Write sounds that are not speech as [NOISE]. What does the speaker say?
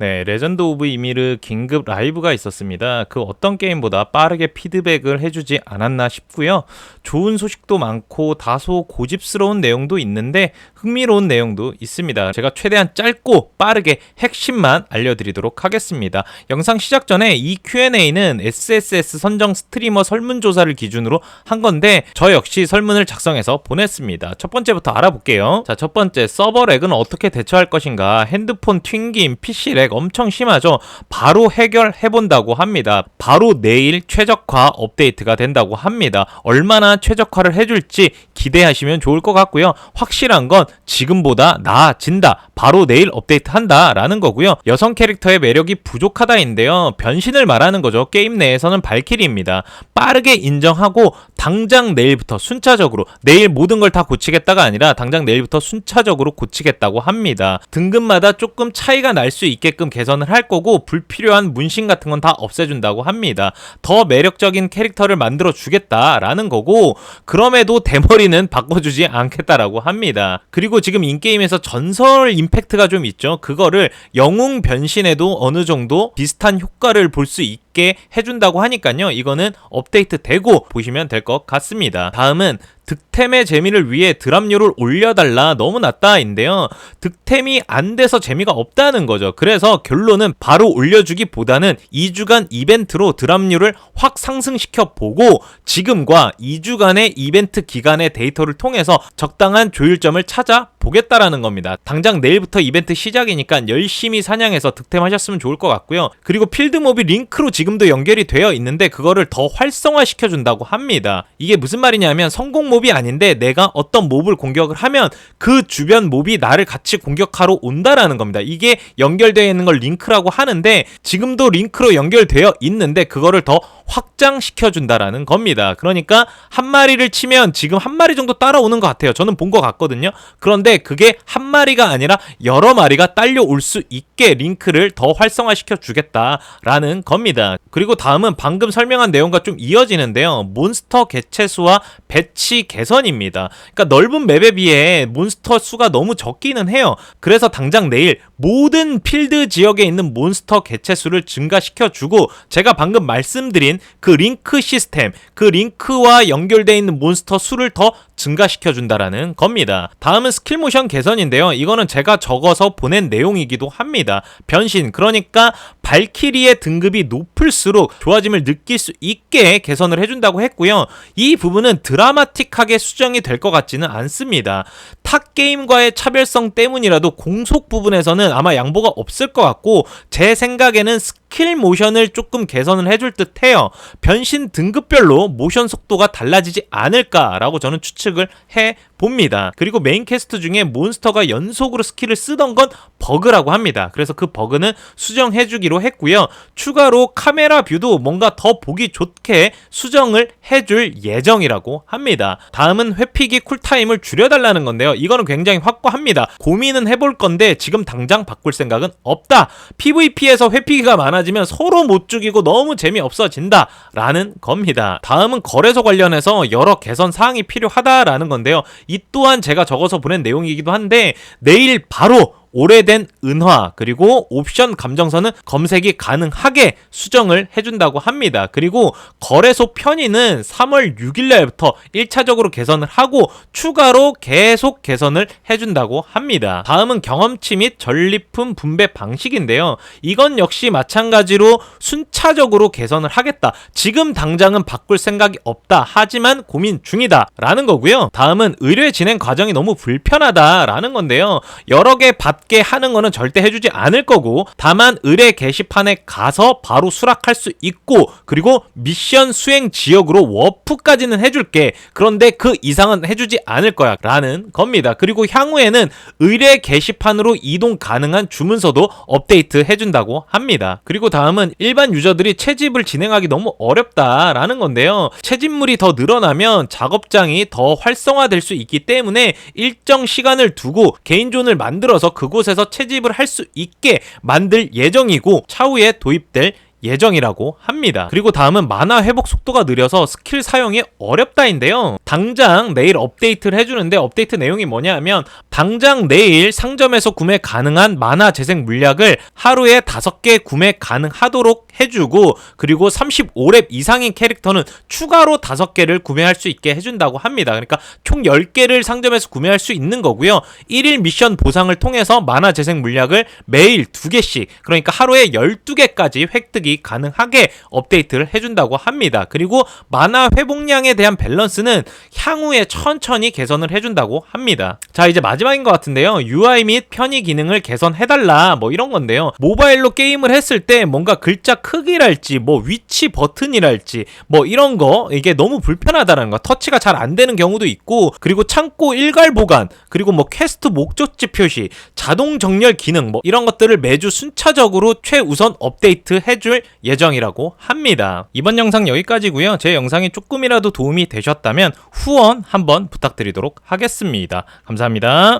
네, 레전드 오브 이미르 긴급 라이브가 있었습니다. 그 어떤 게임보다 빠르게 피드백을 해주지 않았나 싶고요. 좋은 소식도 많고 다소 고집스러운 내용도 있는데 흥미로운 내용도 있습니다. 제가 최대한 짧고 빠르게 핵심만 알려드리도록 하겠습니다. 영상 시작 전에 이 Q&A는 SSS 선정 스트리머 설문조사를 기준으로 한 건데 저 역시 설문을 작성해서 보냈습니다. 첫 번째부터 알아볼게요. 자, 첫 번째 서버 렉은 어떻게 대처할 것인가? 핸드폰 튕김, PC 렉 엄청 심하죠. 바로 해결해 본다고 합니다. 바로 내일 최적화 업데이트가 된다고 합니다. 얼마나 최적화를 해줄지 기대하시면 좋을 것 같고요. 확실한 건 지금보다 나아진다. 바로 내일 업데이트 한다라는 거고요. 여성 캐릭터의 매력이 부족하다인데요. 변신을 말하는 거죠. 게임 내에서는 발키리입니다. 빠르게 인정하고 당장 내일부터 순차적으로 내일 모든 걸 다 고치겠다가 아니라 당장 내일부터 순차적으로 고치겠다고 합니다. 등급마다 조금 차이가 날 수 있게 끔 개선을 할 거고 불필요한 문신 같은 건 다 없애준다고 합니다. 더 매력적인 캐릭터를 만들어 주겠다라는 거고 그럼에도 대머리는 [LAUGHS] 바꿔주지 않겠다라고 합니다. 그리고 지금 인게임에서 전설 임팩트가 좀 있죠. 그거를 영웅 변신에도 어느 정도 비슷한 효과를 볼 수 있게 해준다고 하니까요. 이거는 업데이트 되고 보시면 될 것 같습니다. 다음은 득템의 재미를 위해 드랍료를 올려달라 너무 낮다인데요. 득템이 안 돼서 재미가 없다는 거죠. 그래서 결론은 바로 올려주기보다는 2주간 이벤트로 드랍료를 확 상승시켜 보고 지금과 2주간의 이벤트 기간의 데이터를 통해서 적당한 조율점을 찾아 보겠다라는 겁니다. 당장 내일부터 이벤트 시작이니까 열심히 사냥해서 득템하셨으면 좋을 것 같고요. 그리고 필드몹이 링크로 지금 도 연결이 되어 있는데 그거를 더 활성화시켜 준다고 합니다. 이게 무슨 말이냐면 성공 몹이 아닌데 내가 어떤 몹을 공격을 하면 그 주변 몹이 나를 같이 공격하러 온다라는 겁니다. 이게 연결되어 있는 걸 링크라고 하는데 지금도 링크로 연결되어 있는데 그거를 더 확장시켜 준다라는 겁니다. 그러니까 한 마리를 치면 지금 한 마리 정도 따라오는 것 같아요. 저는 본 것 같거든요. 그런데 그게 한 마리가 아니라 여러 마리가 딸려올 수 있게 링크를 더 활성화시켜 주겠다라는 겁니다. 그리고 다음은 방금 설명한 내용과 좀 이어지는데요. 몬스터 개체수와 배치 개선입니다. 그러니까 넓은 맵에 비해 몬스터 수가 너무 적기는 해요. 그래서 당장 내일 모든 필드 지역에 있는 몬스터 개체수를 증가시켜 주고 제가 방금 말씀드린 그 링크 시스템, 그 링크와 연결되어 있는 몬스터 수를 더 증가시켜 준다라는 겁니다. 다음은 스킬 모션 개선인데요. 이거는 제가 적어서 보낸 내용이기도 합니다. 변신, 그러니까 발키리의 등급이 높을수록 좋아짐을 느낄 수 있게 개선을 해준다고 했고요. 이 부분은 드라마틱하게 수정이 될 것 같지는 않습니다. 탁 게임과의 차별성 때문이라도 공속 부분에서는 아마 양보가 없을 것 같고 제 생각에는 스킬 모션을 조금 개선을 해줄 듯 해요. 변신 등급별로 모션 속도가 달라지지 않을까라고 저는 추측 을 해 봅니다. 그리고 메인 캐스트 중에 몬스터가 연속으로 스킬을 쓰던 건 버그라고 합니다. 그래서 그 버그는 수정해 주기로 했고요. 추가로 카메라 뷰도 뭔가 더 보기 좋게 수정을 해줄 예정이라고 합니다. 다음은 회피기 쿨타임을 줄여달라는 건데요. 이거는 굉장히 확고합니다. 고민은 해볼 건데 지금 당장 바꿀 생각은 없다. PVP에서 회피기가 많아지면 서로 못 죽이고 너무 재미없어진다. 라는 겁니다. 다음은 거래소 관련해서 여러 개선 사항이 필요하다라는 건데요. 이 또한 제가 적어서 보낸 내용이기도 한데 내일 바로 오래된 은화 그리고 옵션 감정선은 검색이 가능하게 수정을 해준다고 합니다. 그리고 거래소 편의는 3월 6일 날부터 1차적으로 개선을 하고 추가로 계속 개선을 해준다고 합니다. 다음은 경험치 및 전리품 분배 방식인데요. 이건 역시 마찬가지로 순차적으로 개선을 하겠다. 지금 당장은 바꿀 생각이 없다. 하지만 고민 중이다. 라는 거고요. 다음은 의뢰 진행 과정이 너무 불편하다 라는 건데요. 여러 개 받게 하는 거는 절대 해주지 않을 거고 다만 의뢰 게시판에 가서 바로 수락할 수 있고 그리고 미션 수행 지역으로 워프까지는 해줄게. 그런데 그 이상은 해주지 않을 거야. 라는 겁니다. 그리고 향후에는 의뢰 게시판으로 이동 가능한 주문서도 업데이트 해준다고 합니다. 그리고 다음은 일반 유저들이 채집을 진행하기 너무 어렵다라는 건데요. 채집물이 더 늘어나면 작업장이 더 활성화될 수 있기 때문에 일정 시간을 두고 개인존을 만들어서 그 곳에서 채집을 할 수 있게 만들 예정이고 차후에 도입될 예정이라고 합니다. 그리고 다음은 만화 회복 속도가 느려서 스킬 사용이 어렵다인데요. 당장 내일 업데이트를 해주는데 업데이트 내용이 뭐냐 하면 당장 내일 상점에서 구매 가능한 만화 재생 물약을 하루에 5개 구매 가능하도록 해주고 그리고 35렙 이상인 캐릭터는 추가로 5개를 구매할 수 있게 해준다고 합니다. 그러니까 총 10개를 상점에서 구매할 수 있는 거고요. 1일 미션 보상을 통해서 만화 재생 물약을 매일 2개씩 그러니까 하루에 12개까지 획득이 가능하게 업데이트를 해준다고 합니다. 그리고 만화 회복량에 대한 밸런스는 향후에 천천히 개선을 해준다고 합니다. 자 이제 마지막인 것 같은데요. UI 및 편의 기능을 개선해달라 뭐 이런 건데요. 모바일로 게임을 했을 때 뭔가 글자 크기랄지 뭐 위치 버튼이랄지 뭐 이런 거 이게 너무 불편하다는 거 터치가 잘 안 되는 경우도 있고 그리고 창고 일괄 보관 그리고 뭐 퀘스트 목적지 표시 자동 정렬 기능 뭐 이런 것들을 매주 순차적으로 최우선 업데이트 해줄 예정이라고 합니다. 이번 영상 여기까지고요. 제 영상이 조금이라도 도움이 되셨다면 후원 한번 부탁드리도록 하겠습니다. 감사합니다.